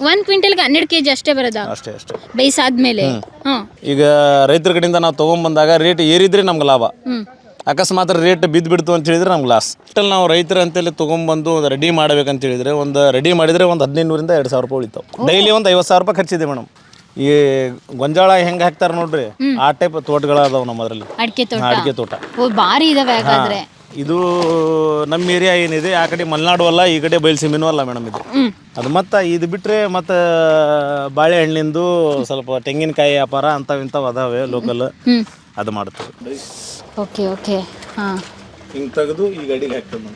ಒಂದ್ ಕ್ವಿಂಟಲ್ಗೆ ಹನ್ನೆರಡು ಕೆಜಿ ಅಷ್ಟೇ ಬರೋದಾ? ಅಷ್ಟೇ ಅಷ್ಟೇ. ಬೇಯಿಸಾದ್ಮೇಲೆ? ಹ್ಮ್. ಈಗ ರೈತರ ಕಡೆಯಿಂದ ನಾವು ಬಂದಾಗ ರೇಟ್ ಏರಿದ್ರೆ ನಮ್ಗೆ ಲಾಭ. ಹ್ಮ್. ಅಕಸ್ಮಾತ್ ರೇಟ್ ಬಿದ್ದು ಬಿಡ್ತು ಅಂತ ಹೇಳಿದ್ರೆ ನಮ್ಗೆ ಲಾಸ್ ಅಷ್ಟಲ್ಲಿ ನಾವು ರೈತರ ಅಂತೇಳಿ ತೊಗೊಂಬಂದು ಒಂದು ರೆಡಿ ಮಾಡ್ಬೇಕಂತ ಹೇಳಿದ್ರೆ ಒಂದು ರೆಡಿ ಮಾಡಿದ್ರೆ ಒಂದು ಹದಿನೈದುನೂರಿಂದ ಎರಡು ಸಾವಿರ ರೂಪಾಯಿ ಉಳಿತಾವೆ. ಡೈಲಿ ಒಂದು ಐವತ್ತು ಸಾವಿರ ರೂಪಾಯಿ ಖರ್ಚಿದೆ ಮೇಡಮ್ ಈ ಗೊಂಜಾಳ ಹೆಂಗ್ ಹಾಕ್ತಾರೆ ನೋಡ್ರಿ? ಆ ಟೈಪ್ ತೋಟಗಳದಾವ ನಮ್ಮದ್ರಲ್ಲಿ. ಅಡಿಕೆ ತೋಟ? ಅಡಿಕೆ ತೋಟ. ಓ ಬಾರಿ ಇದಾವೆ ಹಾಗಾದ್ರೆ. ಇದು ನಮ್ಮ ಏರಿಯಾ ಏನಿದೆ ಆ ಕಡೆ ಮಲೆನಾಡು ಅಲ್ಲ ಈ ಕಡೆ ಬಯಲುಸೀಮೆನೂ ಅಲ್ಲ ಮೇಡಮ್ ಇದು. ಅದು ಮತ್ತು ಇದು ಬಿಟ್ಟರೆ ಮತ್ತು ಬಾಳೆಹಣ್ಣಿಂದು ಸ್ವಲ್ಪ ತೆಂಗಿನಕಾಯಿ ವ್ಯಾಪಾರ ಅಂಥವು ಇಂಥವು ಅದಾವೆ ಲೋಕಲ್ ಅದು ಮಾಡ್ತೀವಿ. Okay okay. ಹಾಂ. ಹಿಂಗೆ ತೆಗೆದು ಈ ಗಾಡಿಗೆ ಹಾಕ್ತೇವೆ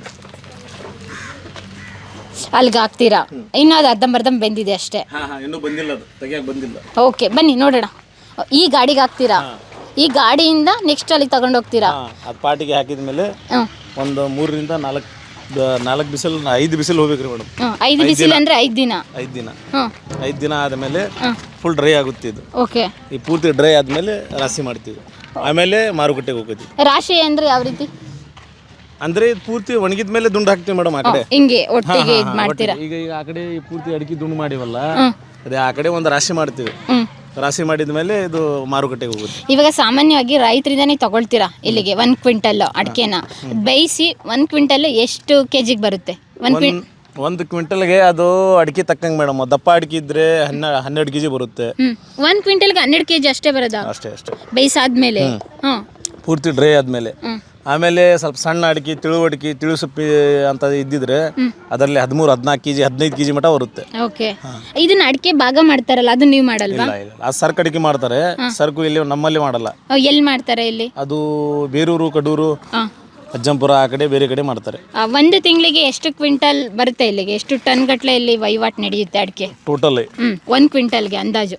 ಅಲ್ಲಿಗೆ ಹಾಕ್ತೀರಾ? ಇನ್ನೂ ಅದು ಅರ್ಧಂಬರ್ಧಂ ಬಂದಿದೆ ಅಷ್ಟೇ. ಹಾಂ ಹಾಂ ಇನ್ನೂ ಬಂದಿಲ್ಲ ಅದು. ತೆಗಿಯಕ್ಕೆ ಬಂದಿಲ್ಲ. ಓಕೆ ಬನ್ನಿ ನೋಡೋಣ. ಈ ಗಾಡಿಗೆ ಹಾಕ್ತೀರಾ? ಈ ಗಾಡಿಯಿಂದ ನೆಕ್ಸ್ಟ್ ಅಲ್ಲಿ ತಗೊಂಡು ಹೋಗ್ತೀರಾ ಹಾಂ ಅದು ಪಾಟಿಗೆ ಹಾಕಿದ ಮೇಲೆ ಹ್ಮ್ ಒಂದು ಮೂರರಿಂದ ನಾಲ್ಕು ನಾಲ್ಕು ಬಿಸಿಲು ಐದು ಬಿಸಿಲು ಹೋಗ್ಬೇಕ್ರಿ ಮೇಡಮ್. ಹ್ಮ್ ಐದು ಬಿಸಿಲು ಅಂದ್ರೆ ಐದು ದಿನ? ಐದು ದಿನ. ಹ್ಮ್ ಐದು ದಿನ ಆದಮೇಲೆ ಫುಲ್ ಡ್ರೈ ಆಗುತ್ತೆ ಇದು. ಓಕೆ ಈ ಪೂರ್ತಿ ಡ್ರೈ ಆದಮೇಲೆ ರಾಶಿ ಮಾಡ್ತೀವಿ. ಆಮೇಲೆ ಮಾರುಕಟ್ಟೆಗೆ ಹೋಗ್ತೀವಿ. ರಾಶಿ ಅಂದ್ರೆ ಯಾವ ರೀತಿ? ಅಂದ್ರೆ ಇದು ಪೂರ್ತಿ ಒಣಗಿದ ಮೇಲೆ ದುಂಡು ಹಾಕ್ತೀವಿ ಮೇಡಮ್ ಆ ಕಡೆ. ಹಿಂಗೆ ಒಟ್ಟಿಗೆ ಮಾಡ್ತೀರಾ? ಈಗ ಈಗ ಆ ಕಡೆ ಈ ಪೂರ್ತಿ ಅಡಿಕೆ ದುಂಡು ಮಾಡಿವಲ್ಲ. ಅದೇ ಆ ಕಡೆ ಒಂದು ರಾಶಿ ಮಾಡ್ತೀವಿ. ಹ್ಮ್. ರಾಶಿ ಮಾಡಿದ ಮೇಲೆ ಇದು ಮಾರುಕಟ್ಟೆಗೆ ಹೋಗುತ್ತೆ. ಇವಾಗ ಸಾಮಾನ್ಯವಾಗಿ ರೈತರಿಂದನೇ ತಗೊಳ್ತೀರಾ ಇಲ್ಲಿಗೆ? ಒಂದ್ ಕ್ವಿಂಟಲ್ ಅಡಿಕೆನ. ಬೇಯಿಸಿ ಒಂದ್ ಕ್ವಿಂಟಲ್ ಎಷ್ಟು ಕೆಜಿಗೆ ಬರುತ್ತೆ? ಒಂದ್ ಕ್ವಿಂ ಒಂದು ಕ್ವಿಂಟಲ್ಗೆ ಅದು ಅಡಿಕೆ ತಕ್ಕಂಗ ಮೇಡಮ್. ದಪ್ಪ ಅಡಿಕೆ ಇದ್ರೆ ಹನ್ನೆ ಹನ್ನೆರಡು ಕೆಜಿ ಬರುತ್ತೆ. ಒಂದ್ ಕ್ವಿಂಟಲ್ಗೆ ಹನ್ನೆರಡು ಕೆಜಿ ಅಷ್ಟೇ ಬರೋದಾ? ಅಷ್ಟೇ ಅಷ್ಟೇ. ಬೇಯಿಸಾದ್ಮೇಲೆ? ಹ್ಮ್. ಪೂರ್ತಿ ಡ್ರೈ ಆದಮೇಲೆ. ಆಮೇಲೆ ಸ್ವಲ್ಪ ಸಣ್ಣ ಅಡಿಕೆ ತಿಳು ಅಡಿಕೆ ತಿಳು ಸೊಪ್ಪಿ ಅಂತ ಇದ್ದಿದ್ರೆ ಅದರಲ್ಲಿ ಹದಿಮೂರು ಹದಿನಾಲ್ಕು ಕೆಜಿ ಹದಿನೈದು ಕೆಜಿ ಮಟ ಬರುತ್ತೆ. ಓಕೆ ಇದನ್ನ ಅಡಿಕೆ ಭಾಗ ಮಾಡ್ತಾರಲ್ಲ ಅದು ನೀವು ಮಾಡಲ್ವಾ? ಇಲ್ಲ ಇಲ್ಲ. ಅದು ಸರಕು ಅಡಿಕೆ ಮಾಡ್ತಾರೆ. ಸರ್ಕು ಇಲ್ಲಿ ನಮ್ಮಲ್ಲಿ ಮಾಡಲ್ಲ. ಎಲ್ಲಿ ಮಾಡ್ತಾರೆ ಇಲ್ಲಿ? ಅದು ಬೇರೂರು ಕಡೂರು. ಅಜ್ಜಂಪುರ ಆ ಕಡೆ ಬೇರೆ ಕಡೆ ಮಾಡ್ತಾರೆ. ಆ, ಒಂದು ತಿಂಗಳಿಗೆ ಎಷ್ಟು ಕ್ವಿಂಟಲ್ ಬರುತ್ತೆ ಇಲ್ಲಿಗೆ? ಎಷ್ಟು ಟನ್ ಗಟ್ಟಲೆ ಇಲ್ಲಿ ವಹಿವಾಟು ನಡೆಯುತ್ತೆ ಅಡಿಕೆ? ಟೋಟಲ್ ಹ್ಮ್ ಒಂದ್ ಕ್ವಿಂಟಲ್ಗೆ ಅಂದಾಜು.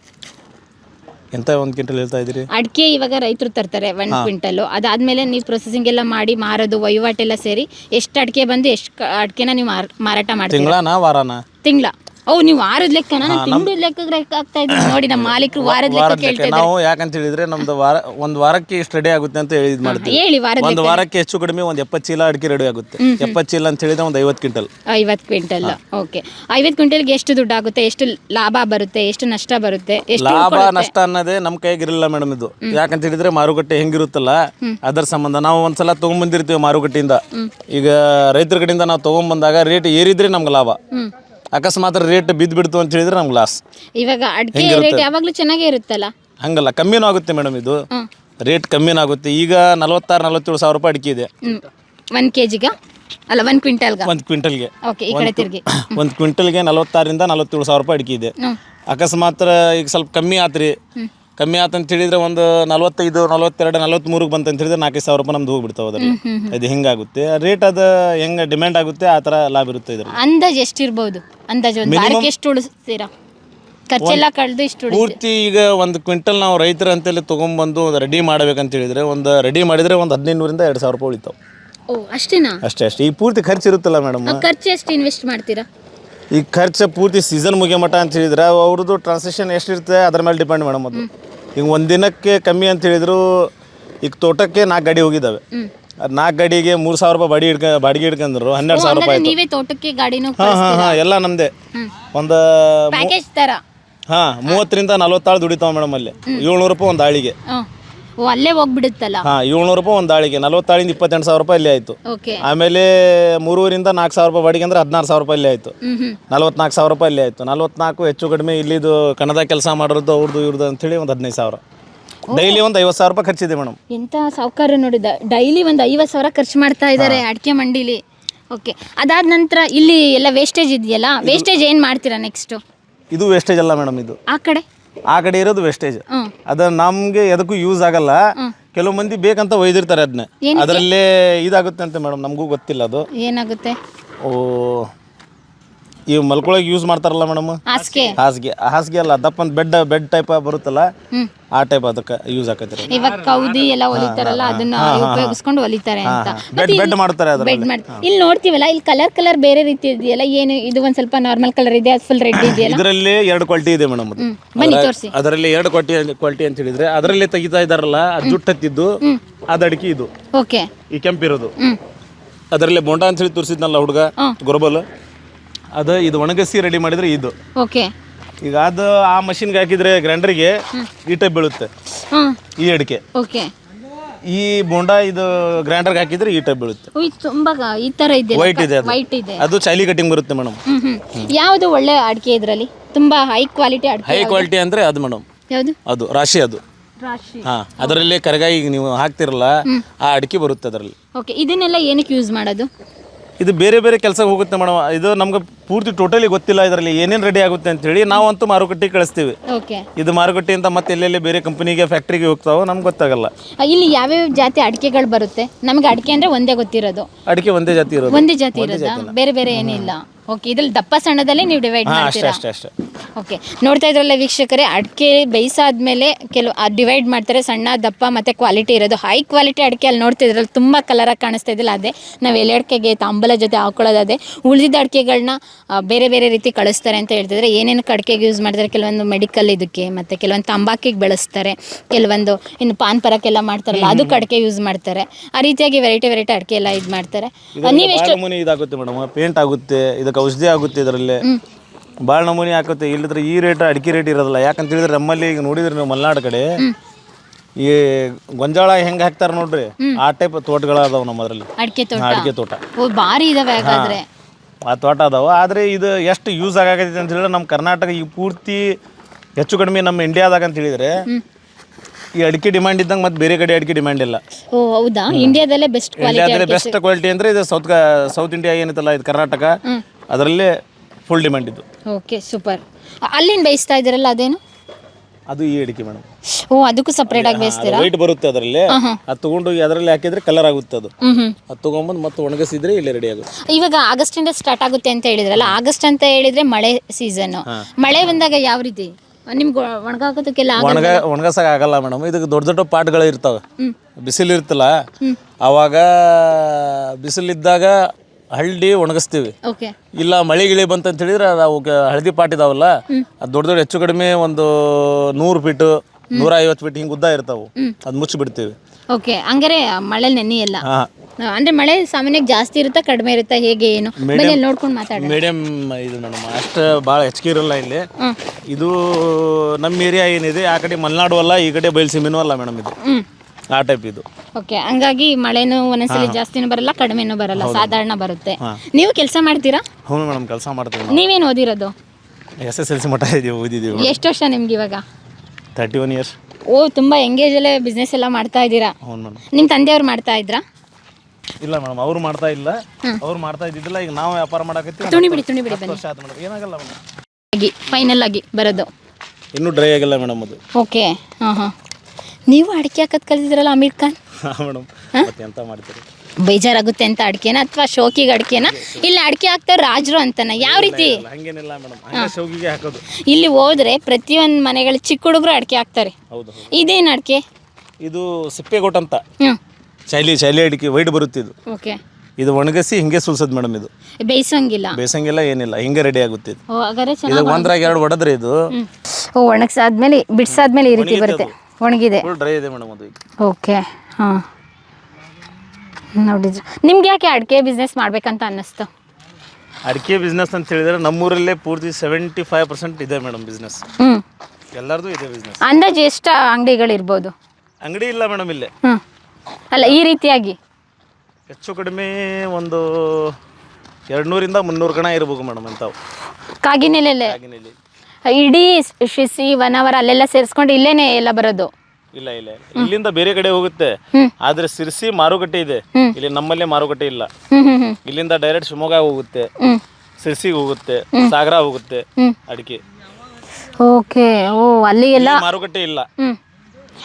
ಎಂತ ಒಂದು ಕ್ವಿಂಟಲ್ ಹೇಳ್ತಾ ಇದ್ದೀರಿ? ಅಡಿಕೆ ಇವಾಗ ರೈತರು ತರ್ತಾರೆ ಒನ್ ಕ್ವಿಂಟಲ್. ಅದಾದ್ಮೇಲೆ ನೀವು ಪ್ರೊಸೆಸಿಂಗ್ ಎಲ್ಲ ಮಾಡಿ ಮಾರೋದು ವಹಿವಾಟೆಲ್ಲ ಸೇರಿ ಎಷ್ಟು ಅಡಿಕೆ ಬಂದು ಎಷ್ಟು ಅಡಿಕೆನ ನೀವು ಮಾರ್- ಮಾರಾಟ ಮಾಡ್ತೀರಾ? ತಿಂಗಳಾನ ವಾರಾನ? ತಿಂಗಳ. ಓ ನೀವು ವಾರದ ಲೆಕ್ಕನ? ತಿಂಗಳು ಲೆಕ್ಕ ಲೆಕ್ಕ ಆಗ್ತಾ ಇದ್ದೀನಿ ನೋಡಿ ನಮ್ಮ ಮಾಲೀಕರು ವಾರದ ಲೆಕ್ಕ ಕೇಳ್ತಾ ನಾವು ಯಾಕಂತ ಹೇಳಿದ್ರೆ ನಮ್ದು ವಾರ ಒಂದು ವಾರಕ್ಕೆ ಇಷ್ಟು ರೆಡಿ ಆಗುತ್ತೆ ಅಂತ ಹೇಳಿ ಇದು ಮಾಡ್ತೀವಿ. ಹೇಳಿ ವಾರದ ಒಂದು ವಾರಕ್ಕೆ ಹೆಚ್ಚು ಕಡಿಮೆ ಒಂದು ಎಪ್ಪತ್ತು ಚೀಲ ಅಡಿಕೆ ರೆಡಿ ಆಗುತ್ತೆ. ಎಪ್ಪತ್ತು ಚೀಲ ಅಂತ ಹೇಳಿದ್ರೆ ಒಂದು ಐವತ್ತು ಕ್ವಿಂಟಲ್. ಐವತ್ತು ಕ್ವಿಂಟಲ್. ಓಕೆ. ಐವತ್ತು ಕ್ವಿಂಟಲ್ಗೆ ಎಷ್ಟು ದುಡ್ಡು ಆಗುತ್ತೆ? ಎಷ್ಟು ಲಾಭ ಬರುತ್ತೆ? ಎಷ್ಟು ನಷ್ಟ ಬರುತ್ತೆ? ಎಷ್ಟು ಲಾಭ ನಷ್ಟ ಅನ್ನೋದೇ ನಮ್ಮ ಕೈಗಿರಲಿಲ್ಲ ಮೇಡಮ್ ಇದು. ಯಾಕಂತ ಹೇಳಿದ್ರೆ ಮಾರುಕಟ್ಟೆ ಹೆಂಗಿರುತ್ತಲ್ಲ ಅದರ ಸಂಬಂಧ. ನಾವು ಒಂದ್ಸಲ ತಗೊಂಡ್ಬಂದಿರ್ತೀವಿ ಮಾರುಕಟ್ಟೆಯಿಂದ. ಈಗ ರೈತರ ಕಡೆಯಿಂದ ನಾವು ಬಂದಾಗ ರೇಟ್ ಏರಿದ್ರೆ ನಮ್ಗೆ ಲಾಭ. ಅಕಸ್ಮಾತ್ ರೇಟ್ ಬಿದ್ದು ಬಿಡ್ತು ಅಂತ ಹೇಳಿದ್ರೆ ನಮ್ಗೆ ಲಾಸ್ ಇವಾಗ ಅಡಿಕೆ ರೇಟ್ ಯಾವಾಗಲೂ ಚೆನ್ನಾಗೇ ಇರುತ್ತಲ್ಲ? ಹಂಗಲ್ಲ ಕಮ್ಮಿನೂ ಆಗುತ್ತೆ ಮೇಡಮ್ ಇದು. ರೇಟ್ ಕಮ್ಮಿನೂ ಆಗುತ್ತೆ. ಈಗ ನಲವತ್ತಾರು ನಲವತ್ತೇಳು ಸಾವಿರ ರೂಪಾಯಿ ಅಡಿಕೆ ಇದೆ. ಒಂದು ಕೆ ಜಿಗ ಅಲ್ಲ ಒಂದು ಕ್ವಿಂಟಲ್ಗೆ? ಒಂದು ಕ್ವಿಂಟಲ್ಗೆ. ಓಕೆ ಈ ಕಡೆ ತಿರುಗಿ. ಒಂದು ಕ್ವಿಂಟಲ್ಗೆ ನಲವತ್ತಾರರಿಂದ ನಲವತ್ತೇಳು ಸಾವಿರ ರೂಪಾಯಿ ಅಡಿಕೆ ಇದೆ. ಅಕಸ್ಮಾತ್ ಈಗ ಸ್ವಲ್ಪ ಕಮ್ಮಿ ಆತ್ರಿ. ಕಮ್ಮಿ ಆತಂತ ಹೇಳಿದ್ರೆ ಒಂದು ನಲವತ್ತೈದು ನಲವತ್ತೆರಡು ಬಂತ ಬಂತಂತ ಹೇಳಿದ್ರೆ ನಾಲ್ಕೈದು ಸಾವಿರ ರೂಪಾಯಿ ನಮ್ದು ಹೋಗ್ಬಿಡ್ತಾವೆ ಅದ್ರಲ್ಲಿ. ಅದು ಹಿಂಗಾಗುತ್ತೆ? ರೇಟ್ ಅದು ಹೆಂಗೆ ಡಿಮ್ಯಾಂಡ್ ಆಗುತ್ತೆ ಆ ಥರ ಲಾಭ ಇರುತ್ತೆ ಇದ್ರಲ್ಲಿ. ಅಂದಾಜ್ ಎಷ್ಟಿರ್ಬೋದು? ಅಂದಾಜ್ ಒಂದು ವಾರಕ್ಕೆ ಎಷ್ಟು ಉಳಿಸ್ತೀರಾ? ಖರ್ಚೆಲ್ಲ ಕಳೆದು ಇಷ್ಟು ಪೂರ್ತಿ ಈಗ ಒಂದು ಕ್ವಿಂಟಲ್ ನಾವು ರೈತರ ಅಂತೇಳಿ ತೊಗೊಂಬಂದು ರೆಡಿ ಮಾಡ್ಬೇಕಂತ ಹೇಳಿದ್ರೆ ಒಂದು ರೆಡಿ ಮಾಡಿದ್ರೆ ಒಂದು ಹದಿನೈದುನೂರಿಂದ ಎರಡು ಸಾವಿರ ರೂಪಾಯಿ ಉಳಿತಾವೆ. ಓ ಅಷ್ಟೇನಾ? ಅಷ್ಟೇ ಅಷ್ಟೇ. ಈ ಪೂರ್ತಿ ಖರ್ಚು ಇರುತ್ತಲ್ಲ ಮೇಡಮ್ ಖರ್ಚು ಎಷ್ಟು ಇನ್ವೆಸ್ಟ್ ಮಾಡ್ತೀರಾ? ಈಗ ಖರ್ಚು ಪೂರ್ತಿ ಸೀಸನ್ ಮುಗಿಯೋ ಮಟ ಅಂತ ಹೇಳಿದ್ರೆ ಅವ್ರದ್ದು ಟ್ರಾನ್ಸಾಕ್ಷನ್ ಎಷ್ಟಿರುತ್ತೆ ಅದ್ರ ಮೇಲೆ ಡಿಪೆಂಡ್ ಮೇಡಮ್ ಅದು. ಈಗ ಒಂದಿನಕ್ಕೆ ದಿನಕ್ಕೆ ಕಮ್ಮಿ ಅಂತ ಹೇಳಿದ್ರು ಈಗ ತೋಟಕ್ಕೆ ನಾಲ್ಕು ಗಾಡಿ ಹೋಗಿದ್ದಾವೆ. ನಾಲ್ಕು ಗಾಡಿಗೆ ಮೂರು ಸಾವಿರ ರೂಪಾಯಿ ಬಾಡಿ ಹಿಡ್ಕ ಬಾಡಿಗೆ ಹಿಡ್ಕೊಂಡ್ರು ಹನ್ನೆರಡು ಸಾವಿರ ರೂಪಾಯಿ ಆಯ್ತು. ನೀವೇ ತೋಟಕ್ಕೆ ಗಾಡಿನೂ ಹಾಂ ಹಾಂ ಹಾಂ ಎಲ್ಲ ನಮ್ಮದೇ. ಒಂದು ಪ್ಯಾಕೇಜ್ ತರ? ಹಾಂ ಮೂವತ್ತರಿಂದ ನಲ್ವತ್ತಾಳು ದುಡಿತಾವೆ ಮೇಡಮ್ ಅಲ್ಲಿ. ಏಳ್ನೂರು ರೂಪಾಯಿ ಒಂದು ಆಳಿಗೆ. ಓ ಅಲ್ಲೇ ಹೋಗ್ಬಿಡುತ್ತಲ್ಲ? ಹಾಂ ಏಳ್ನೂರು ರೂಪಾಯಿ ಒಂದು ಆಳಿಗೆ ನಲವತ್ತಾಳಿಂದ ಇಪ್ಪತ್ತೆಂಟು ಸಾವಿರ ರೂಪಾಯಿ ಅಲ್ಲಿ ಆಯ್ತು. ಓಕೆ ಆಮೇಲೆ ಮೂರುವರಿಂದ ನಾಲ್ಕು ಸಾವಿರ ರೂಪಾಯಿ ಬಾಡಿಗೆ ಅಂದ್ರೆ ಹದಿನಾರು ಸಾವಿರ ರೂಪಾಯಿ ಅಲ್ಲಿ ಆಯ್ತು. ಹ್ಮ್ ಹ್ಮ್ ನಲ್ವತ್ನಾಲ್ಕು ಸಾವಿರ ರೂಪಾಯಿ ಅಲ್ಲಿ ಆಯ್ತು. ನಲ್ವತ್ನಾಲ್ಕು ಹೆಚ್ಚು ಕಡಿಮೆ ಇಲ್ಲಿದು ಕನ್ನಡ ಕೆಲಸ ಮಾಡೋದು ಅವ್ರದ್ದು ಇವ್ರದ್ದು ಅಂತೇಳಿ ಒಂದು ಹದಿನೈದು ಸಾವಿರ. ಡೈಲಿ ಒಂದು ಐವತ್ತು ಸಾವಿರ ರೂಪಾಯಿ ಖರ್ಚಿದೆ ಮೇಡಮ್. ಎಂತ ಸೌಕರ್ಯ ನೋಡಿದ ಡೈಲಿ ಒಂದು ಐವತ್ತು ಸಾವಿರ ಖರ್ಚು ಮಾಡ್ತಾ ಇದ್ದಾರೆ ಅಡಿಕೆ ಮಂಡಿಲಿ. ಓಕೆ ಅದಾದ ನಂತರ ಇಲ್ಲಿ ಎಲ್ಲ ವೇಸ್ಟೇಜ್ ಇದೆಯಲ್ಲ ವೇಸ್ಟೇಜ್ ಏನು ಮಾಡ್ತೀರಾ ನೆಕ್ಸ್ಟು ಇದು ವೇಸ್ಟೇಜ್ ಅಲ್ಲ ಮೇಡಮ್ ಇದು. ಆ ಕಡೆ? ಆ ಕಡೆ ಇರೋದು ವೇಸ್ಟೇಜ್ ಅದ ನಮ್ಗೆ ಎದಕ್ಕೂ ಯೂಸ್ ಆಗಲ್ಲ. ಕೆಲವು ಮಂದಿ ಬೇಕಂತ ಒಯ್ದಿರ್ತಾರೆ ಅದನ್ನ ಅದರಲ್ಲೇ ಇದಾಗುತ್ತೆ ಅಂತ ಮೇಡಮ್ ನಮಗೂ ಗೊತ್ತಿಲ್ಲ ಅದು. ಏನಾಗುತ್ತೆ? ಓ ಇವು ಮಲ್ಕೊಳಗೆ ಯೂಸ್ ಮಾಡ್ತಾರಲ್ಲ ಮೇಡಮ್ ಹಾಸಿಗೆ. ಹಾಸಿಗೆ. ಹಾಸಿಗೆ ಅಲ್ಲ ದಪ್ಪಂತ ಬೆಡ್ ಬೆಡ್ ಟೈಪ್ ಬರುತ್ತಲ್ಲ? ಆ ಟೈಪ್ ಅದಕ್ಕೆ ಯೂಸ್ ಆಕೈತಿ ಇವಾಗ ಕೌದಿ ಎಲ್ಲ ಹೊಲಿತಾರಲ್ಲ ಅದನ್ನ ಉಪಯೋಗಿಸ್ಕೊಂಡು ಹೊಲಿತಾರೆ ಅಂತ. ಬೆಡ್ ಬೆಡ್ ಮಾಡ್ತಾರೆ ಅದ್ರ ಬೆಡ್ ಮಾಡಿ ಇಲ್ಲಿ ನೋಡ್ತೀವಲ್ಲ ಇಲ್ಲಿ ಕಲರ್ ಕಲರ್ ಬೇರೆ ರೀತಿ ಇದೆಯಲ್ಲ ಏನು ಇದು ಒಂದ್ ಸ್ವಲ್ಪ ನಾರ್ಮಲ್ ಕಲರ್ ಇದೆ ಅದು ಫುಲ್ ರೆಡ್ ಇದೆಯಲ್ಲ? ಇದರಲ್ಲಿ ಎರಡು ಕ್ವಾಲಿಟಿ ಇದೆ ಮೇಡಮ್ ಬನ್ನಿ ತೋರಿಸಿ. ಅದರಲ್ಲಿ ಎರಡು ಕ್ವಾಲಿಟಿ ಕ್ವಾಲಿಟಿ ಅಂತ ಹೇಳಿದ್ರೆ ಅದರಲ್ಲಿ ತೆಗಿತಾ ಇದಾರಲ್ಲ ಅದು ಜುಟ್ಟು ಹತ್ತಿದ್ದು ಅದು ಅಡಿಕೆ ಇದು. ಓಕೆ. ಈ ಕೆಂಪಿರೋದು. ಅದರಲ್ಲಿ ಬೋಂಡ ಅಂತ ಹೇಳಿ ತೋರಿಸಿದ್ನಲ್ಲ ಹುಡುಗ ಗೊರಬಲ್. ಅದು ಇದು ಒಣಗಿಸಿ ರೆಡಿ ಮಾಡಿದ್ರೆ ಇದು. ಓಕೆ ಈಗ ಅದು ಆ ಮಷಿನ್ಗೆ ಹಾಕಿದ್ರೆ ಗ್ರೈಂಡರ್ಗೆ ಗೆ ಟೈಪ್ ಬೀಳುತ್ತೆ. ಈ ಅಡಿಕೆ. ಓಕೆ ಈ ಬೋಂಡಾ ಇದು ಗ್ರೈಂಡರ್ಗೆ ಹಾಕಿದ್ರೆ ಈಟೆ ಬೀಳುತ್ತೆ. ತುಂಬಾ ಈ ತರ ಇದೆ ವೈಟ್ ಇದೆ ಅದು. ವೈಟ್ ಇದೆ. ಅದು ಚೈಲಿ ಕಟಿಂಗ್ ಬರುತ್ತೆ ಮೇಡಮ್ ಹ್ಮ್ ಹ್ಮ್. ಯಾವುದು ಒಳ್ಳೆ ಅಡಿಕೆ ಇದರಲ್ಲಿ? ತುಂಬಾ ಹೈ ಕ್ವಾಲಿಟಿ ಅಡಿಕೆ ಹೈ ಕ್ವಾಲಿಟಿ ಅಂದ್ರೆ ಅದು ಮೇಡಮ್ ಯಾವುದು? ಅದು ರಾಶಿ ಅದು. ರಾಶಿ. ಹಾಂ ಅದರಲ್ಲಿ ಕರಗಾಯಿ ನೀವು ಹಾಕ್ತಿರಲ್ಲ ಆ ಅಡಿಕೆ ಬರುತ್ತೆ ಅದರಲ್ಲಿ. ಓಕೆ ಇದನ್ನೆಲ್ಲ ಏನಕ್ಕೆ ಯೂಸ್ ಮಾಡೋದು? ಇದು ಬೇರೆ ಬೇರೆ ಕೆಲಸಕ್ಕೆ ಹೋಗುತ್ತೆ ಮೇಡಮ್. ಇದು ನಮ್ಗೆ ಪೂರ್ತಿ ಟೋಟಲಿ ಗೊತ್ತಿಲ್ಲ ಇದರಲ್ಲಿ ಏನೇನು ರೆಡಿ ಆಗುತ್ತೆ ಅಂತ ಹೇಳಿ ನಾವಂತೂ ಮಾರುಕಟ್ಟೆಗೆ ಕಳಿಸ್ತೀವಿ. ಓಕೆ. ಇದು ಮಾರುಕಟ್ಟೆಯಿಂದ ಮತ್ತೆ ಎಲ್ಲೆಲ್ಲಿ ಬೇರೆ ಕಂಪನಿಗೆ ಫ್ಯಾಕ್ಟ್ರಿಗೆ ಹೋಗ್ತಾವೋ ನಮ್ಗೆ ಗೊತ್ತಾಗಲ್ಲ. ಇಲ್ಲಿ ಯಾವ್ಯಾವ ಜಾತಿ ಅಡಿಕೆಗಳು ಬರುತ್ತೆ? ನಮಗೆ ಅಡಿಕೆ ಅಂದ್ರೆ ಒಂದೇ ಗೊತ್ತಿರೋದು. ಅಡಿಕೆ ಒಂದೇ ಜಾತಿ ಇರೋದು. ಒಂದೇ ಜಾತಿ ಇರೋದು? ಬೇರೆ ಬೇರೆ ಏನಿಲ್ಲ. ಓಕೆ ಇದ್ರಲ್ಲಿ ದಪ್ಪ ಸಣ್ಣದಲ್ಲೇ ನೀವು ಡಿವೈಡ್ ಮಾಡಿ ಅಷ್ಟೇ ಮಾಡ್ತೀರಾ? ಅಷ್ಟೇ ಅಷ್ಟೇ. ಓಕೆ. ನೋಡ್ತಾ ಇದ್ರಲ್ಲ ವೀಕ್ಷಕರೇ ಅಡಿಕೆ ಬೇಯಿಸಾದ್ಮೇಲೆ ಕೆಲವು ಡಿವೈಡ್ ಮಾಡ್ತಾರೆ. ಸಣ್ಣ ದಪ್ಪ ಮತ್ತು ಕ್ವಾಲಿಟಿ ಇರೋದು. ಹೈ ಕ್ವಾಲಿಟಿ ಅಡಿಕೆ ಅಲ್ಲಿ ನೋಡ್ತಾ ಇದ್ರಲ್ಲಿ ತುಂಬ ಕಲರಾಗಿ ಕಾಣಿಸ್ತಾ ಇದ್ದಿಲ್ಲ. ಅದೇ ನಾವು ಎಲೆ ಅಡಿಕೆಗೆ ತಾಂಬಲ ಜೊತೆ ಹಾಕೊಳ್ಳೋದಾದೆ ಅದೇ. ಉಳಿದಿದ್ದ ಅಡಿಕೆಗಳನ್ನ ಬೇರೆ ಬೇರೆ ರೀತಿ ಕಳಿಸ್ತಾರೆ ಅಂತ ಹೇಳ್ತಿದ್ರೆ. ಏನೇನು ಅಡಿಕೆಗೆ ಯೂಸ್ ಮಾಡ್ತಾರೆ? ಕೆಲವೊಂದು ಮೆಡಿಕಲ್ ಇದಕ್ಕೆ ಮತ್ತು ಕೆಲವೊಂದು ತಂಬಾಕಿಗೆ ಬೆಳೆಸ್ತಾರೆ. ಕೆಲವೊಂದು ಇನ್ನು ಪಾನ್ ಪರಕ್ಕೆಲ್ಲ ಮಾಡ್ತಾರಲ್ಲ ಅದು ಅಡಿಕೆ ಯೂಸ್ ಮಾಡ್ತಾರೆ. ಆ ರೀತಿಯಾಗಿ ವೆರೈಟಿ ವೆರೈಟಿ ಅಡಿಕೆ ಎಲ್ಲ ಇದು ಮಾಡ್ತಾರೆ. ನೀವು ಇದಾಗುತ್ತೆ ಮೇಡಮ್ ಪೇಂಟ್ ಆಗುತ್ತೆ ಇದಕ್ಕೆ ಔಷಧಿ ಆಗುತ್ತೆ ಇದರಲ್ಲಿ. ಭಾಳ ನಮೂನಿ ಹಾಕುತ್ತೆ ಇಲ್ಲಿದ್ರೆ ಈ ರೇಟ್ ಅಡಿಕೆ ರೇಟ್ ಇರೋದಿಲ್ಲ. ಯಾಕಂತ ಹೇಳಿದ್ರೆ ನಮ್ಮಲ್ಲಿ ಈಗ ನೋಡಿದ್ರೆ ನೀವು ಮಲೆನಾಡು ಕಡೆ ಈ ಗೊಂಜಾಳ ಹೆಂಗೆ ಹಾಕ್ತಾರೆ ನೋಡ್ರಿ? ಆ ಟೈಪ್ ತೋಟಗಳಾದವು ಅದಾವ ನಮ್ಮ ಅದರಲ್ಲಿ ಅಡಿಕೆ ತೋಟ. ಅಡಿಕೆ ತೋಟ. ಓ ಭಾರಿ ಇದಾವೆ ಹಾಗಾದ್ರೆ. ಆ ತೋಟ ಅದಾವ. ಆದ್ರೆ ಇದು ಎಷ್ಟು ಯೂಸ್ ಆಗಾಕೈತಿ ಅಂತ ಹೇಳಿದ್ರೆ ನಮ್ಮ ಕರ್ನಾಟಕ ಈ ಪೂರ್ತಿ ಹೆಚ್ಚು ಕಡಿಮೆ ನಮ್ಮ ಇಂಡಿಯಾದಾಗ ಅಂತ ಹೇಳಿದ್ರೆ ಈ ಅಡಿಕೆ ಡಿಮ್ಯಾಂಡ್ ಇದ್ದಂಗೆ ಮತ್ತೆ ಬೇರೆ ಕಡೆ ಅಡಿಕೆ ಡಿಮ್ಯಾಂಡ್ ಇಲ್ಲ. ಓ ಹೌದಾ? ಇಂಡಿಯಾದಲ್ಲೇ ಬೆಸ್ಟ್ ಕ್ವಾಲಿಟಿ ಇಂಡಿಯಾದಲ್ಲಿ ಬೆಸ್ಟ್ ಕ್ವಾಲಿಟಿ ಅಂದ್ರೆ ಇದು ಸೌತ್ ಸೌತ್ ಇಂಡಿಯಾ ಏನೈತಲ್ಲ ಇದು ಕರ್ನಾಟಕ. ಅದರಲ್ಲೇ ಫುಲ್ ಡಿಮ್ಯಾಂಡ್ ಇದು. ಓಕೆ ಸೂಪರ್ ಅಲ್ಲಿಂದ ಬೇಯಿಸ್ತಾ ಇದ್ದೀರಲ್ಲ ಅದೇನು? ಅದು ಈ ಅಡಿಕೆ ಮೇಡಮ್. ಓ ಅದಕ್ಕೂ ಸಪ್ರೇಟ್ ಆಗಿ ಬೇಯಿಸ್ತೀರಾ? ವೈಟ್ ಬರುತ್ತೆ ಅದರಲ್ಲಿ. ಅದು ತಗೊಂಡು ಅದರಲ್ಲಿ ಹಾಕಿದ್ರೆ ಕಲರ್ ಆಗುತ್ತೆ ಅದು. ಅದು ತೊಗೊಂಬಂದು ಮತ್ತೆ ಒಣಗಿಸಿದ್ರೆ ಇಲ್ಲೇ ರೆಡಿ ಆಗುತ್ತೆ. ಇವಾಗ ಆಗಸ್ಟ್ ಇಂದ ಸ್ಟಾರ್ಟ್ ಆಗುತ್ತೆ ಅಂತ ಹೇಳಿದ್ರಲ್ಲ ಆಗಸ್ಟ್ ಅಂತ ಹೇಳಿದ್ರೆ ಮಳೆ ಸೀಸನ್ ಮಳೆ ಬಂದಾಗ ಯಾವ ರೀತಿ? ನಿಮ್ಗೆ ಒಣಗಾಕೋದಕ್ಕೆಲ್ಲ ಒಣಗ ಒಣಗಸಕ್ಕೆ ಆಗಲ್ಲ ಮೇಡಮ್. ಇದಕ್ಕೆ ದೊಡ್ಡ ದೊಡ್ಡ ಪಾಟ್ಗಳು ಇರ್ತಾವೆ. ಬಿಸಿಲು ಇರ್ತಲ್ಲ ಆವಾಗ ಬಿಸಿಲಿದ್ದಾಗ ಹಳ್ಳಿ ಒಣಗಿಸ್ತೀವಿ. ಓಕೆ. ಇಲ್ಲ ಮಳೆ ಗಿಳಿ ಬಂತಂತ ಹೇಳಿದ್ರೆ ಅದು ಹಳದಿ ಪಾಟ್ ಇದಾವಲ್ಲ ಅದು ದೊಡ್ಡ ದೊಡ್ಡ ಹೆಚ್ಚು ಕಡಿಮೆ ಒಂದು ನೂರು ಫೀಟ್ ನೂರ ಐವತ್ತು ಫೀಟ್ ಹಿಂಗೆ ಉದ್ದ ಇರ್ತಾವು. ಅದು ಮುಚ್ಚಿ ಬಿಡ್ತೀವಿ ಓಕೆ ಹಂಗಾರೆ ಮಳೆ ನೆನೆಯಲ್ಲ ಹಾ. ಅಂದ್ರೆ ಮಳೆ ಸಾಮಾನ್ಯವಾಗಿ ಜಾಸ್ತಿ ಇರುತ್ತಾ ಕಡಿಮೆ ಇರುತ್ತಾ ಹೇಗೆ ಏನು? ಬನ್ನಿ ನೋಡ್ಕೊಂಡು ಮಾತಾಡಿ ಮೀಡಿಯಮ್ ಇದು ಮೇಡಮ್ ಅಷ್ಟು ಭಾಳ ಹೆಚ್ಚಿಗೆ ಇರಲ್ಲ ಇಲ್ಲಿ. ಇದು ನಮ್ಮ ಏರಿಯಾ ಏನಿದೆ ಆ ಕಡೆ ಮಲೆನಾಡು ಅಲ್ಲ ಈ ಕಡೆ ಬಯಲುಸೀಮೆನೂ ಅಲ್ಲ ಮೇಡಮ್ ಇದು. ಆ ಟೈಪ್ ಇದು. ಓಕೆ ಹಂಗಾಗಿ ಮಳೆನೂ ಒಂದೊಂದ್ಸಲಿ ಜಾಸ್ತಿನೂ ಬರಲ್ಲ ಕಡಿಮೆನೂ ಬರಲ್ಲ ಸಾಧಾರಣ ಬರುತ್ತೆ. ನೀವು ಕೆಲಸ ಮಾಡ್ತೀರಾ? ಹ್ಞೂ ಮೇಡಮ್ ಕೆಲಸ ಮಾಡ್ತೀವಿ ನಾವು. ನೀವೇನು ಓದಿರೋದು? ಎಸ್ ಎಸ್ ಎಲ್ ಸಿ ಮಟ್ಟ ಇದೀವಿ ಓದಿದ್ದೀವಿ ಎಷ್ಟು ವರ್ಷ ನಿಮ್ಗೆ ಇವಾಗ? ತರ್ಟಿ ಒನ್ ಇಯರ್ಸ್ ಓ ತುಂಬ ಎಂಗೇಜಲ್ಲೇ ಬಿಸ್ನೆಸ್ ಎಲ್ಲ ಮಾಡ್ತಾ ಇದ್ದೀರಾ? ಹ್ಞೂ ಮೇಡಮ್. ನಿಮ್ಮ ತಂದೆಯವ್ರು ಮಾಡ್ತಾ ಇದ್ರಾ? ಇಲ್ಲ ಮೇಡಮ್ ಅವ್ರು ಮಾಡ್ತಾ ಇಲ್ಲ. ಅವ್ರು ಮಾಡ್ತಾ ಇದ್ದಿದ್ದಿಲ್ಲ ಈಗ ನಾವು ವ್ಯಾಪಾರ ಮಾಡಕತ್ತೀವಿ. ತುಣಿ ಬಿಡಿ ತುಣಿ ಬಿಡಿ ಹತ್ತು ವರ್ಷ ಆಯ್ತು ಮೇಡಮ್. ಏನಾಗಲ್ಲ ಮೇಡಮ್. ಆಗಿ ಫೈನಲ್ ಆಗಿ ಬರೋದು. ಇನ್ನು ಡ್ರೈ ಆಗಿಲ್ಲ ಮೇಡಮ್ ಅದು. ಓಕೆ ಹಾ ಹಾಂ. ನೀವು ಅಡಿಕೆ ಹಾಕೋದು ಕಲ್ತಿದ್ರಲ್ಲ ಅಮೀರ್ ಖಾನ್? ಮೇಡಮ್. ಮತ್ತೆ ಎಂತ ಮಾಡ್ತೀರಿ? ಬೇಜಾರಾಗುತ್ತೆ ಅಂತ ಅಡಿಕೆನ ಅಥವಾ ಶೋಕಿಗೆ ಅಡಿಕೆನ? ಇಲ್ಲಿ ಅಡಿಕೆ ಹಾಕ್ತಾರೆ ರಾಜರು ಅಂತನ. ಯಾವ ರೀತಿ? ಹಂಗೇನಿಲ್ಲ ಮೇಡಮ್. ಹಾಕೋದು. ಇಲ್ಲಿ ಹೋದ್ರೆ ಪ್ರತಿಯೊಂದು ಮನೆಗಳ ಚಿಕ್ಕ ಹುಡುಗರು ಅಡಿಕೆ ಹಾಕ್ತಾರೆ. ಹೌದು ಹೌದು. ಇದೇನು ಅಡಿಕೆ? ಇದು ಸಿಪ್ಪೆಗೋಟ್ ಅಂತ. ಹ್ಞೂ. ಶೈಲಿ ಶೈಲಿ ಅಡಿಕೆ ವೈಟ್ ಬರುತ್ತೆ ಇದು. ಓಕೆ. ಇದು ಒಣಗಿಸಿ ಹಿಂಗೆ ಸುಲ್ಸೋದು ಮೇಡಮ್ ಇದು. ಬೇಯಿಸೋಂಗಿಲ್ಲ? ಬೇಸಂಗಿಲ್ಲ ಏನಿಲ್ಲ. ಹಿಂಗೆ ರೆಡಿ ಆಗುತ್ತೆ ಇದು. ಓ ಹಾಗಾದ್ರೆ ಇದು ಒಂದ್ರಾಗ ಎರಡು ಹೊಡೆದ್ರೆ ಇದು. ಓ ಒಣಗ್ಸಾದ್ಮೇಲೆ ಬಿಡ್ಸಾದ್ಮೇಲೆ ಈ ರೀತಿ ಬರುತ್ತೆ. ಒಣಗಿದೆ. ಫುಲ್ ಡ್ರೈ ಇದೆ ಮೇಡಮ್ ಅದು ಈಗ. ಓಕೆ ಹಾಂ. ನೋಡಿದ್ರೆ. ನಿಮ್ಗೆ ಯಾಕೆ ಅಡಿಕೆ ಬಿಸ್ನೆಸ್ ಮಾಡ್ಬೇಕಂತ ಅನ್ನಿಸ್ತು? ಅಡಿಕೆ ಬಿಸ್ನೆಸ್ ಅಂತ ಹೇಳಿದ್ರೆ ನಮ್ಮೂರಲ್ಲೇ ಪೂರ್ತಿ ಸೆವೆಂಟಿ ಫೈವ್ ಪರ್ಸೆಂಟ್ ಇದೆ ಮೇಡಮ್ ಬಿಸ್ನೆಸ್ ಹ್ಞೂ ಎಲ್ಲರದು ಇದೆ ಬಿಸ್ನೆಸ್ ಅಂದಾಜು ಎಷ್ಟು ಅಂಗಡಿಗಳಿರ್ಬೋದು? ಅಂಗಡಿ ಇಲ್ಲ ಮೇಡಮ್ ಇಲ್ಲೇ. ಹ್ಞೂ ಅಲ್ಲ ಈ ರೀತಿಯಾಗಿ? ಹೆಚ್ಚು ಕಡಿಮೆ ಒಂದು ಎರಡು ನೂರಿಂದ ಮುನ್ನೂರು ಕಣ ಇರ್ಬೇಕು ಮೇಡಮ್ ಅಂತಾವು ಕಾಗಿನೆಲೆಲೆ? ಆಗಿನಲ್ಲಿ ಇಡೀ ಶಿಸಿ ವನವರ ಅಲ್ಲೆಲ್ಲ ಸೇರಿಸ್ಕೊಂಡು ಇಲ್ಲೇನೆ ಎಲ್ಲ ಬರೋದು. ಇಲ್ಲ ಇಲ್ಲ ಇಲ್ಲಿಂದ ಬೇರೆ ಕಡೆ ಹೋಗುತ್ತೆ. ಆದ್ರೆ ಸಿರ್ಸಿ ಮಾರುಕಟ್ಟೆ ಇದೆ. ಇಲ್ಲಿ ನಮ್ಮಲ್ಲೇ ಮಾರುಕಟ್ಟೆ ಇಲ್ಲ. ಇಲ್ಲಿಂದ ಡೈರೆಕ್ಟ್ ಶಿವಮೊಗ್ಗ ಹೋಗುತ್ತೆ. ಸಿರ್ಸಿಗೆ ಹೋಗುತ್ತೆ. ಸಾಗರ ಹೋಗುತ್ತೆ. ಅಡಿಕೆ. ಓಕೆ. ಓ ಅಲ್ಲಿ ಎಲ್ಲ ಮಾರುಕಟ್ಟೆ ಇಲ್ಲ.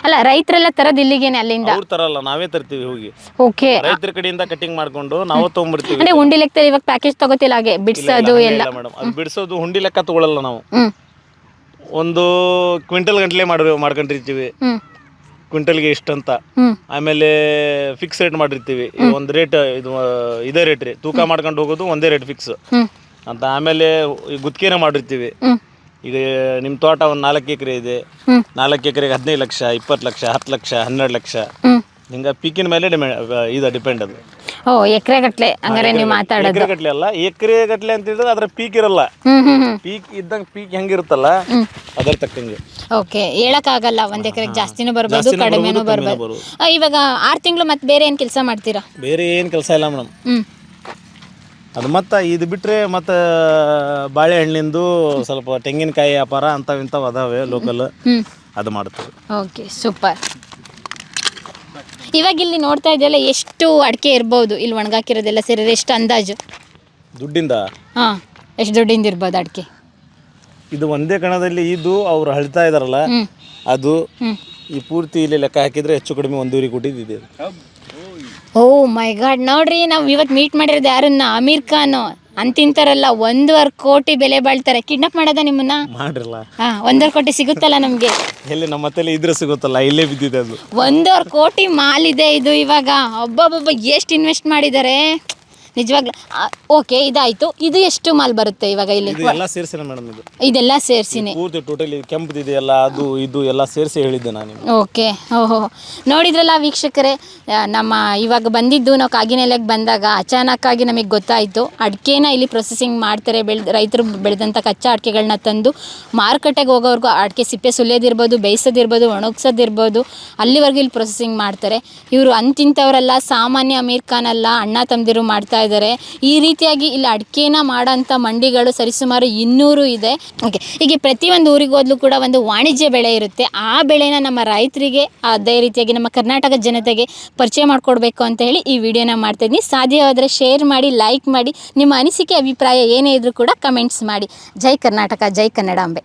ಅಲ್ಲ ರೈತರೆಲ್ಲ ತರದ್ ಇಲ್ಲಿಗೇನೆ ಅಲ್ಲಿಂದ? ಅವ್ರು ತರಲ್ಲ ನಾವೇ ತರ್ತೀವಿ ಹೋಗಿ. ಓಕೆ. ರೈತರ ಕಡೆಯಿಂದ ಕಟಿಂಗ್ ಮಾಡ್ಕೊಂಡು ನಾವು ತಗೊಂಡ್ಬಿಡ್ತೀವಿ. ಅಂದ್ರೆ ಉಂಡಿ ಲೆಕ್ಕದಲ್ಲಿ ಇವಾಗ ಪ್ಯಾಕೇಜ್ ತಗೋತಿಲ್ಲ ಹಾಗೆ ಬಿಡ್ಸೋದು ಎಲ್ಲ? ಮೇಡಮ್ ಅದು ಬಿಡಿಸೋದು ಹುಂಡಿ ಲೆಕ್ಕ ತಗೊಳಲ್ಲ ನಾವು. ಒಂದು ಕ್ವಿಂಟಲ್ ಗಂಟ್ಲೆ ಮಾಡ್ ಮಾಡ್ಕೊಂಡಿರ್ತೀವಿ. ಹ್ಮ್. ಕ್ವಿಂಟಲ್ಗೆ ಇಷ್ಟ ಅಂತ ಹ್ಮ್. ಆಮೇಲೆ ಫಿಕ್ಸ್ ರೇಟ್ ಮಾಡಿರ್ತೀವಿ. ಒಂದು ರೇಟ್ ಇದು ಆ, ಇದೇ ರೇಟ್ ರೀ. ತೂಕ ಮಾಡ್ಕೊಂಡು ಹೋಗೋದು ಒಂದೇ ರೇಟ್ ಫಿಕ್ಸ್ ಹ್ಮ್. ಅಂತ ಆಮೇಲೆ ಈ ಗುತ್ತಿಗೆನ ಮಾಡಿರ್ತೀವಿ. ಹ್ಮ್. ಈಗ ನಿಮ್ಮ ತೋಟ ಒಂದು ನಾಲ್ಕು ಎಕರೆ ಇದೆ. ಹ್ಮ್. ನಾಲ್ಕು ಎಕರೆಗೆ ಹದಿನೈದು ಲಕ್ಷ ಇಪ್ಪತ್ತು ಲಕ್ಷ ಹತ್ತು ಲಕ್ಷ ಹನ್ನೆರಡು ಲಕ್ಷ. ಹ್ಮ್. ಹಿಂಗೆ ಪೀಕಿನ ಮೇಲೆ ಡಿಮೆ ಇದು ಡಿಪೆಂಡ್ ಅದು. ಓ ಎಕರೆ ಗಟ್ಲೆ ಹಂಗಾರೆ ನೀವು ಮಾತಾಡೋದು. ಎಕರೆ ಗಟ್ಲೆ ಅಲ್ಲ ಎಕರೆ ಗಟ್ಲೆ ಅಂತ ಹೇಳಿದ್ರೆ ಅದ್ರ ಪೀಕ್ ಇರಲ್ಲ. ಹ್ಮ್ ಹ್ಮ್ ಹ್ಮ್. ಪೀಕ್ ಇದ್ದಂಗ ಪೀಕ್ ಹೆಂಗಿರುತ್ತಲ್ಲ ಅದ್ರ ತಕ್ಕಂಗೆ. ಓಕೆ ಹೇಳಕ್ಕಾಗಲ್ಲ ಒಂದ್ ಎಕರೆಗೆ ಜಾಸ್ತಿನೂ ಬರ್ಬೋದು ಜಾಸ್ತಿನೂ ಕಡಿಮೆನೂ ಬರ್ಬೋದು, ಕಡಿಮೆನೂ ಬರ್ಬೋದು. ಆ, ಇವಾಗ ಆರು ತಿಂಗಳು ಮತ್ತೆ ಬೇರೆ ಏನು ಕೆಲಸ ಮಾಡ್ತೀರಾ? ಬೇರೆ ಏನು ಕೆಲಸ ಇಲ್ಲ ಮೇಡಮ್. ಹ್ಮ್. ಅದು ಮತ್ತೆ ಇದು ಬಿಟ್ಟರೆ ಮತ್ತೆ ಬಾಳೆಹಣ್ಣಿಂದು ಸ್ವಲ್ಪ ತೆಂಗಿನಕಾಯಿ ವ್ಯಾಪಾರ ಅಂಥವು ಇಂಥವು ಅದಾವೆ ಲೋಕಲ್ ಹ್ಮ್. ಅದು ಮಾಡ್ತೀವಿ. Okay super. ಇವಾಗ ಇಲ್ಲಿ ನೋಡ್ತಾ ಇದೆಯಲ್ಲ ಎಷ್ಟು ಅಡಿಕೆ ಇರ್ಬೋದು ಇಲ್ಲಿ ಒಣಗಾಕಿರೋದೆಲ್ಲ ಸೇರಿದ್ರೆ ಎಷ್ಟು ಅಂದಾಜು? ದುಡ್ಡಿಂದ? ಹಾಂ ಎಷ್ಟು ದುಡ್ಡಿಂದ ಇರ್ಬೋದು ಅಡಿಕೆ? ಇದು ಒಂದೇ ಕಣದಲ್ಲಿ ಇದು ಅವ್ರು ಹಳ್ತಾ ಇದಾರಲ್ಲ ಅದು ಈ ಪೂರ್ತಿ ಇಲ್ಲಿ ಲೆಕ್ಕ ಹಾಕಿದ್ರೆ ಹೆಚ್ಚು ಕಡಿಮೆ ಒಂದೂರಿ ಕೋಟಿ ಇದೆ ಓ ಮೈ ಗಾಡ್ ನೋಡ್ರಿ ನಾವು ಇವತ್ತು ಮೀಟ್ ಮಾಡಿರೋದು ಯಾರನ್ನ? ಅಮೀರ್ ಖಾನ್. ಅಂತಿಂತಾರಲ್ಲ ಒಂದೂವರೆ ಕೋಟಿ ಬೆಲೆ ಬಾಳ್ತಾರೆ. ಕಿಡ್ನಾಪ್ ಮಾಡೋದ ನಿಮ್ಮನ್ನ? ಮಾಡಿರಲ್ಲ. ಹಾ ಒಂದೂವರೆ ಕೋಟಿ ಸಿಗುತ್ತಲ್ಲ ನಮ್ಗೆ? ಎಲ್ಲಿ ನಮ್ಮ ಹತ್ತೆಲ್ಲ ಇದ್ರೆ ಸಿಗುತ್ತಲ್ಲ ಇಲ್ಲೇ ಬಿದ್ದಿದೆ ಅದು. ಒಂದೂವರೆ ಕೋಟಿ ಮಾಲ್ ಇದೆ ಇದು ಇವಾಗ. ಒಬ್ಬೊಬ್ಬ ಎಷ್ಟು ಇನ್ವೆಸ್ಟ್ ಮಾಡಿದ್ದಾರೆ? ನಿಜವಾಗ್ಲೂ ಓಕೆ ಇದಾಯ್ತು. ಇದು ಎಷ್ಟು ಮಾಲ್ ಬರುತ್ತೆ ಇವಾಗ ಇಲ್ಲಿ? ಇದು ಎಲ್ಲ ಸೇರಿಸಿನ ಮೇಡಮ್ ಇದು. ಇದೆಲ್ಲ ಸೇರ್ಸಿನೆ. ಪೂರ್ತಿ ಟೋಟಲ್ ಕೆಂಪದಿದೆಯಲ್ಲ ಅದು ಇದು ಎಲ್ಲ ಸೇರಿಸಿ ಹೇಳಿದ್ದೆ ನಾನು ನಿಮ್ಗೆ. ಓಕೆ ಓಹೋ. ನೋಡಿದ್ರಲ್ಲ ವೀಕ್ಷಕರೇ ಆ, ನಮ್ಮ ಇವಾಗ ಬಂದಿದ್ದು ನಾವು ಕಾಗಿನೆಲೆಗೆ ಬಂದಾಗ ಅಚಾನಕ್ಕಾಗಿ ನಮಗೆ ಗೊತ್ತಾಯಿತು. ಅಡಿಕೆನ ಇಲ್ಲಿ ಪ್ರೊಸೆಸಿಂಗ್ ಮಾಡ್ತಾರೆ ಬೆಳೆದ ರೈತರು ಬೆಳೆದಂಥ ಕಚ್ಚಾ ಅಡಿಕೆಗಳನ್ನ ತಂದು ಮಾರುಕಟ್ಟೆಗೆ ಹೋಗೋವರೆಗೂ ಅಡಿಕೆ ಸಿಪ್ಪೆ ಸುಲಿಯೋದಿರ್ಬೋದು ಬೇಯಿಸೋದಿರ್ಬೋದು ಒಣಗಿಸೋದಿರ್ಬೋದು ಅಲ್ಲಿವರೆಗೂ ಇಲ್ಲಿ ಪ್ರೊಸೆಸಿಂಗ್ ಮಾಡ್ತಾರೆ. ಇವರು ಅಂತಿಂಥವರೆಲ್ಲ ಸಾಮಾನ್ಯ ಅಮೀರ್ ಖಾನ್ ಅಲ್ಲ ಅಣ್ಣ ತಮ್ಮದಿರು ಮಾಡ್ತಾ ಇದ್ದಾರೆ. ಈ ರೀತಿಯಾಗಿ ಇಲ್ಲಿ ಅಡಿಕೆನ ಮಾಡೋಂಥ ಮಂಡಿಗಳು ಸರಿಸುಮಾರು ಇನ್ನೂರು ಇದೆ. ಓಕೆ, ಹೀಗೆ ಪ್ರತಿಯೊಂದು ಊರಿಗೆ ಕೂಡ ಒಂದು ವಾಣಿಜ್ಯ ಬೆಳೆ ಇರುತ್ತೆ. ಆ ಬೆಳೆನ ನಮ್ಮ ರೈತರಿಗೆ, ಅದೇ ರೀತಿಯಾಗಿ ನಮ್ಮ ಕರ್ನಾಟಕ ಜನತೆಗೆ ಪರಿಚಯ ಮಾಡಿಕೊಡ್ಬೇಕು ಅಂತ ಹೇಳಿ ಈ ವಿಡಿಯೋನ ಮಾಡ್ತಾಯಿದ್ದೀನಿ ಸಾಧ್ಯವಾದರೆ ಶೇರ್ ಮಾಡಿ, ಲೈಕ್ ಮಾಡಿ, ನಿಮ್ಮ ಅನಿಸಿಕೆ, ಅಭಿಪ್ರಾಯ ಏನೇ ಇದ್ರೂ ಕೂಡ ಕಮೆಂಟ್ಸ್ ಮಾಡಿ. ಜೈ ಕರ್ನಾಟಕ, ಜೈ ಕನ್ನಡಾಂಬೆ